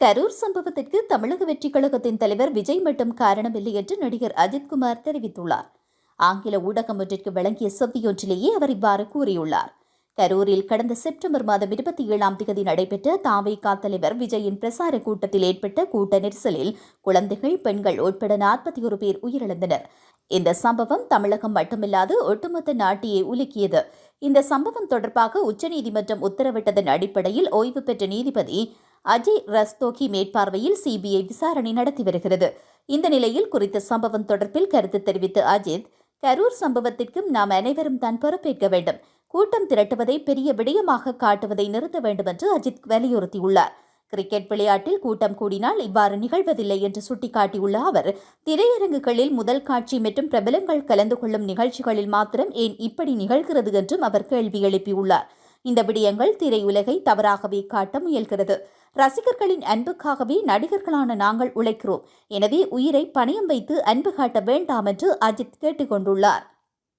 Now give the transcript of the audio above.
கரூர் சம்பவத்திற்கு தமிழக வெற்றிக் கழகத்தின் தலைவர் விஜய் மட்டும் காரணமில்லை என்று நடிகர் அஜித்குமார் தெரிவித்துள்ளார். ஆங்கில ஊடகம் ஒன்றிற்கு வழங்கிய செவ்வியொன்றிலேயே அவர் இவ்வாறு கூறியுள்ளார். கரூரில் கடந்த செப்டம்பர் மாதம் இருபத்தி ஏழாம் தேதி நடைபெற்ற தாவேகா தலைவர் விஜயின் பிரசார கூட்டத்தில் ஏற்பட்ட கூட்ட நெரிசலில் குழந்தைகள் பெண்கள் உட்பட நாற்பத்தி ஒரு பேர் உயிரிழந்தனர். இந்த சம்பவம் தமிழகம் மட்டுமில்லாது ஒட்டுமொத்த நாட்டையே உலுக்கியது. இந்த சம்பவம் தொடர்பாக உச்சநீதிமன்றம் உத்தரவிட்டதன் அடிப்படையில் ஓய்வு பெற்ற நீதிபதி அஜய் ரஸ்தோகி மேற்பார்வையில் சிபிஐ விசாரணை நடத்தி வருகிறது. இந்த நிலையில் குறித்த சம்பவம் தொடர்பில் கருத்து தெரிவித்த அஜித் கரூர் சம்பவத்திற்கும் நாம் அனைவரும் தான் பொறுப்பேற்க வேண்டும். கூட்டம் திரட்டுவதை பெரிய விடயமாக காட்டுவதை நிறுத்த வேண்டும் என்று அஜித் வலியுறுத்தியுள்ளார். கிரிக்கெட் விளையாட்டில் கூட்டம் கூடினால் இவ்வாறு நிகழ்வதில்லை என்று சுட்டிக்காட்டியுள்ள அவர் திரையரங்குகளில் முதல் காட்சி மற்றும் பிரபலங்கள் கலந்து கொள்ளும் நிகழ்ச்சிகளில் மாத்திரம் ஏன் இப்படி நிகழ்கிறது என்றும் அவர் கேள்வி எழுப்பியுள்ளார். இந்த விடயங்கள் திரையுலகை தவறாகவே காட்ட முயல்கிறது. ரசிகர்களின் அன்புக்காகவே நடிகர்களான நாங்கள் உழைக்கிறோம். எனவே உயிரை பணயம் வைத்து அன்பு காட்ட வேண்டாம் என்று அஜித் கேட்டுக்கொண்டுள்ளார்.